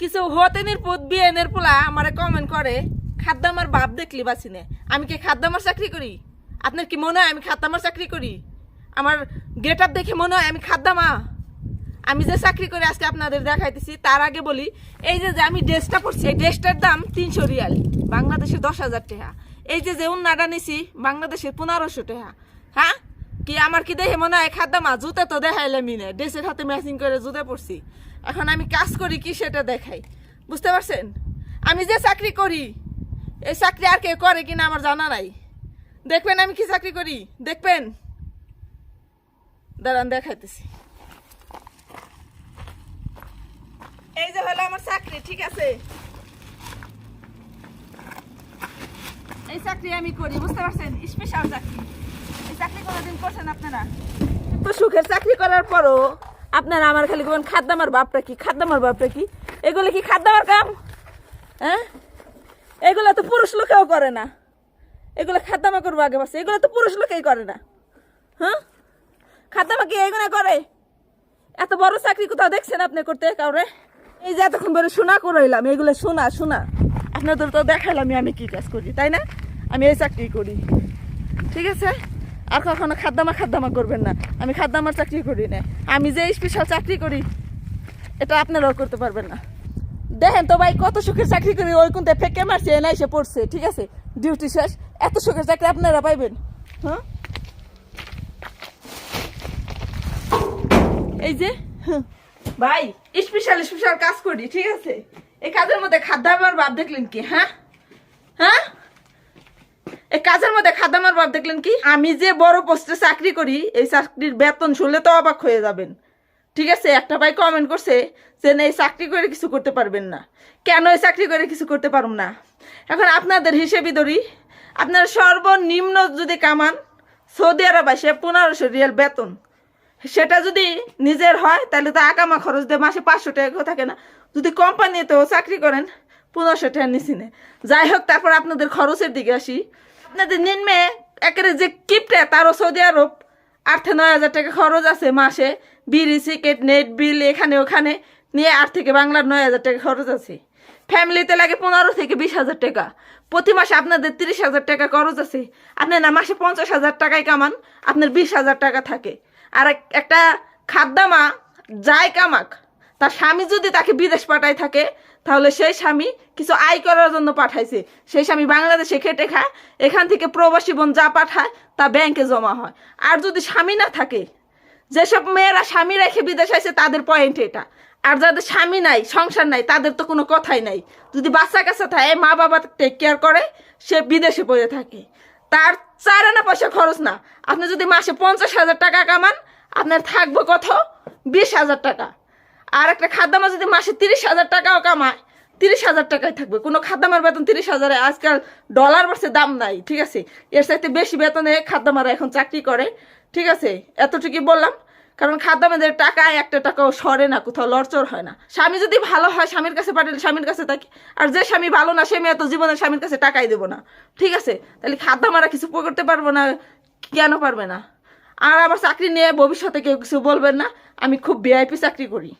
কিছু হতেনের পুত বিয়েনের পোলা আমারে কমেন্ট করে, খাদ্য খাদ্দামার বাপ দেখলি বাসিনে আমি কি খাদ্দামার চাকরি করি? আপনার কি মনে হয় আমি খাদ্দামার চাকরি করি? আমার গেট আপ দেখে মনে হয় আমি খাদ্দামা আমি যে চাকরি করে আজকে আপনাদের দেখাইতেছি, তার আগে বলি, এই যে যে আমি ড্রেসটা পরছি, এই ড্রেসটার দাম তিনশো রিয়াল, বাংলাদেশে দশ হাজার টাকা। এই যে যে উন্নাটা নিছি, বাংলাদেশে পনেরোশো টাকা। হ্যাঁ? কি আমার কি দেখে মনে হয় খাদ্দামা জুতা তো দেখাইলে মিনে ড্রেসের হাতে ম্যাচিং করে জুতা পড়ছি এখন আমি কাজ করি কি সেটা দেখাই। বুঝতে পারছেন? আমি যে চাকরি করি, এই চাকরি আর কে করে কিনা আমার জানা নাই। দেখবেন আমি কি চাকরি করি? দেখবেন? দাঁড়ান, দেখাইতেছি। এই যে হলো আমার চাকরি, ঠিক আছে? এই চাকরি আমি করি, বুঝতে পারছেন? স্পেশাল চাকরি। চাকরি কোনোদিন করছেন আপনারা? তো সুখের চাকরি করার পরও আপনারা আমার খালি বলেন খাদ্দামার বাপটা কি? খাদ্দামার বাপটা কি? এগুলো কি খাদ্দামার কাম? হ্যাঁ? এগুলো তো পুরুষ লোকেও করে না। এগুলো খাদ্দামা করব আগে পাশে এগুলো তো পুরুষ লোকেই করে না। হ্যাঁ? খাদ্দামা কি এগুলো করে? এত বড় চাকরি কোথাও দেখছেন আপনি করতে কাউরে? এই যে এতক্ষণ ধরে শোনা করাইলাম, এগুলো শোনা শোনা। আপনাদের তো দেখালাম আমি কি কাজ করি, তাই না? আমি এই চাকরি করি। ঠিক আছে? আর কখনো খাদ্দামা খাদ্দামা করবেন না। আমি খাদ্দামার চাকরি করি না। আমি যে স্পেশাল চাকরি করি, এটা আপনারাও করতে পারবেন না। দেখেন তো ভাই, কত সুখের চাকরি করি, ওই কোনটা ফেকে মারছে, এনে এসে পড়ছে, ঠিক আছে? ডিউটি শেষ। এত সুখের চাকরি আপনারা পাইবেন হ্যাঁ? এই যে ভাই স্পেশাল স্পেশাল কাজ করি, ঠিক আছে? এই কাজের মধ্যে খাদ্যাবার ভাব দেখলেন কি হ্যাঁ? হ্যাঁ? এই কাজের মধ্যে খাদ্যামার ভাব দেখলেন কি? আমি যে বড় পোস্টে চাকরি করি, এই চাকরির বেতন শুনলে তো অবাক হয়ে যাবেন। ঠিক আছে, একটা ভাই কমেন্ট করছে যে, না, এই চাকরি করে কিছু করতে পারবেন না। কেন এই চাকরি করে কিছু করতে পারুম না? এখন আপনাদের হিসেবে ধরি, আপনার সর্বনিম্ন যদি কামান, সৌদি আরব আসে পনেরোশো রিয়াল বেতন। সেটা যদি নিজের হয়, তাহলে তো আকামা খরচ দিয়ে মাসে পাঁচশো টাকা থাকে না। যদি কোম্পানিতেও চাকরি করেন, পনেরোশো টাকা নিচিনে যাই হোক, তারপর আপনাদের খরচের দিকে আসি। আপনাদের নিম্নে একেবারে যে কিপটে, তারও সৌদি আরব। আট থেকে নয় হাজার টাকা খরচ আছে মাসে। বিড়ি সিকেট নেট, বিল, এখানে, ওখানে। নিয়ে আট থেকে বাংলার নয় হাজার টাকা খরচ আছে। ফ্যামিলিতে লাগে পনেরো থেকে বিশ হাজার টাকা। প্রতি মাসে আপনাদের তিরিশ হাজার টাকা খরচ আছে। আপনি না মাসে পঞ্চাশ হাজার টাকায় কামান, আপনার বিশ হাজার টাকা থাকে। আর এক- একটা খাদ্দামা যায় কামাক তার স্বামী যদি তাকে বিদেশ পাঠায় থাকে, তাহলে সেই স্বামী কিছু আয় করার জন্য পাঠাইছে। সেই স্বামী বাংলাদেশে খেটে খায়, এখান থেকে প্রবাসী বোন যা পাঠায়, তা ব্যাংকে জমা হয়। আর যদি স্বামী না থাকে, যেসব মেয়েরা স্বামী রেখে বিদেশ আসে, তাদের পয়েন্ট এটা। আর যাদের স্বামী নাই, সংসার নাই, তাদের তো কোনো কথাই নাই। যদি বাচ্চা কাছে থাকে মা বাবা টেক কেয়ার করে, সে বিদেশে পড়ে থাকে। তার চার আনা পয়সা খরচ না। আপনি যদি মাসে পঞ্চাশ হাজার টাকা কামান, আপনার থাকবে কত? বিশ হাজার টাকা। আর একটা খাদ্যামা যদি মাসে তিরিশ হাজার টাকাও কামায়, তিরিশ হাজার টাকায় থাকবে। কোনো খাদ্যামার বেতন তিরিশ হাজারে, আজকাল ডলার বাড়ছে, দাম নাই, ঠিক আছে? এর সাথে বেশি বেতনে খাদ্যামারা এখন চাকরি করে, ঠিক আছে? এতটুকুই বললাম। কারণ খাদ্যামাদের টাকা একটা টাকাও সরে না, কোথাও লড়চড় হয় না। স্বামী যদি ভালো হয়, স্বামীর কাছে পাঠালে স্বামীর কাছে থাকি। আর যে স্বামী ভালো না, সে মেয়ে তো জীবনে স্বামীর কাছে টাকাই দেবো না, ঠিক আছে? তাহলে খাদ্যামারা কিছু করতে পারব না, কেন পারবে না? আর আমার চাকরি নিয়ে ভবিষ্যতে কেউ কিছু বলবেন না, আমি খুব ভিআইপি চাকরি করি।